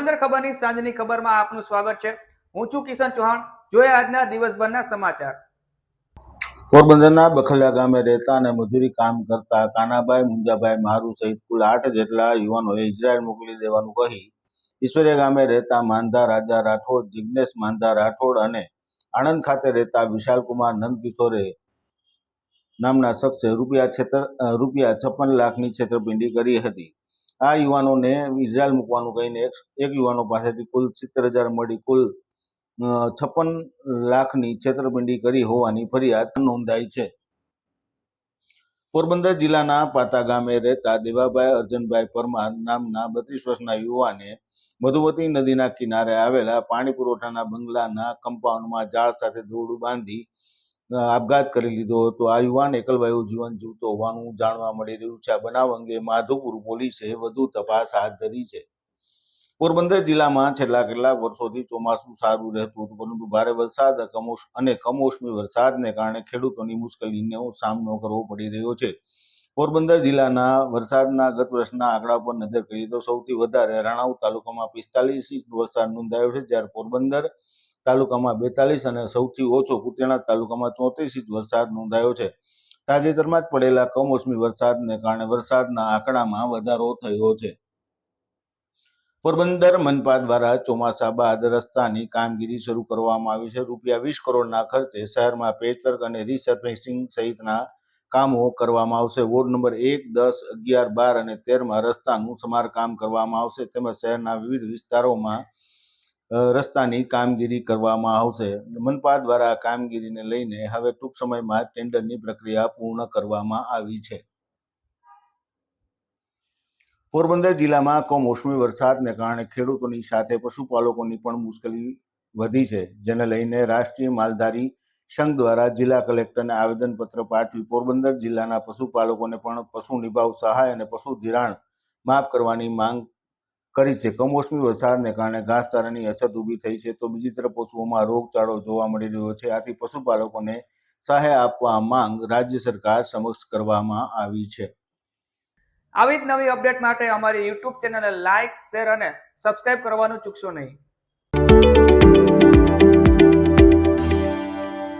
પોરબંદર ખબરની સાંજની ખબરમાં આપનું સ્વાગત છે. હું છું કિશન ચૌહાણ. જોઈએ આજના દિવસભરના સમાચાર. પોરબંદરના બખલિયા ગામે રહેતા અને મજૂરી કામ કરતા કાનાભાઈ, મુંજાભાઈ મારુ સહિત કુલ આઠ જેટલા યુવાનોએ ઇઝરાયલ મોકલી દેવાનું કહી ઈશ્વરિયા ગામે રહેતા માંધા રાજા રાઠોડ જિજ્ઞેશ માંધા રાઠોડ અને આણંદ ખાતે રહેતા વિશાલકુમાર નંદકિશોરે નામના શખ્સે રૂપિયા છેતર રૂપિયા છપ્પન લાખની છેતરપિંડી કરી હતી. આ યુવાનોને ઇઝરાયલ મૂકવાનું કહીને એક યુવાનો પાસેથી કુલ સિત્તેર હજાર મળી, કુલ છપ્પન લાખની છેતરપિંડી કરી હોવાની ફરિયાદ નોંધાઈ છે. પોરબંદર જિલ્લાના પાતા ગામે રહેતા દેવાભાઈ અર્જનભાઈ પરમાર નામના બત્રીસ વર્ષના યુવાને મધુવતી નદીના કિનારે આવેલા પાણી પુરવઠાના બંગલાના કમ્પાઉન્ડમાં ઝાડ સાથે દોરડું બાંધી આપઘાત કરી લીધો હતો. આ યુવાન એકલવાયુ જીવન જીવતો હોવાનું જાણવા મળી રહ્યું છે. આ બનાવ અંગે માધુપુર પોલીસે વધુ તપાસ હાથ ધરી છે. પોરબંદર જિલ્લામાં છેલ્લા કેટલાક વર્ષોથી ચોમાસું સારું રહેતું હતું, પરંતુ ભારે વરસાદ કમોસ અને કમોસમી વરસાદને કારણે ખેડૂતોની મુશ્કેલીનો સામનો કરવો પડી રહ્યો છે. પોરબંદર જિલ્લાના વરસાદના ગત વર્ષના આંકડા પર નજર કરીએ તો સૌથી વધારે રાણાવ તાલુકામાં પિસ્તાલીસ ઇંચ વરસાદ નોંધાયો છે, જ્યારે પોરબંદર તાલુકામાં બેતાલીસ અને સૌથી ઓછો કુતિયાણા તાલુકામાં ચોત્રીસ ઇંચ વરસાદ નોંધાયો છે. તાજેતરમાં જ પડેલા કમોસમી વરસાદને કારણે વરસાદના આંકડામાં વધારો થયો છે. પોરબંદર મનપા દ્વારા ચોમાસા બાદ રસ્તાની કામગીરી શરૂ કરવામાં આવી છે. રૂપિયા વીસ કરોડના ખર્ચે શહેરમાં પેચવર્ક અને રીસર્ફેસિંગ સહિતના કામો કરવામાં આવશે. વોર્ડ નંબર એક, દસ, અગિયાર, બાર અને તેરમાં રસ્તાનું સમારકામ કરવામાં આવશે. તેમજ શહેરના વિવિધ વિસ્તારોમાં રસ્તાની કામગીરી કરવામાં આવશે. મનપા દ્વારા કામગીરીને લઈને હવે ટૂંક સમયમાં ટેન્ડરની પ્રક્રિયા પૂર્ણ કરવામાં આવી છે. પોરબંદર જિલ્લામાં કમોસમી વરસાદને કારણે ખેડૂતોની સાથે પશુપાલકોની પણ મુશ્કેલી વધી છે, જેને લઈને રાષ્ટ્રીય માલધારી સંઘ દ્વારા જિલ્લા કલેક્ટરને આવેદનપત્ર પાઠવી પોરબંદર જિલ્લાના પશુપાલકોને પણ પશુ નિભાવ સહાય અને પશુ ધિરાણ માફ કરવાની માંગ કરી છે. કમોસમી વરસાદને કારણે ઘાસચારાની અછત ઊભી થઈ છે તો બીજી તરફ પશુઓમાં રોગચાળો જોવા મળી રહ્યો છે. આથી પશુપાલકોને સહાય આપવા માંગ રાજ્ય સરકાર સમક્ષ કરવામાં આવી છે. આવી જ નવી અપડેટ માટે અમારી યુટ્યુબ ચેનલને લાઇક શેર અને સબસ્ક્રાઇબ કરવાનું ચૂકશો નહીં.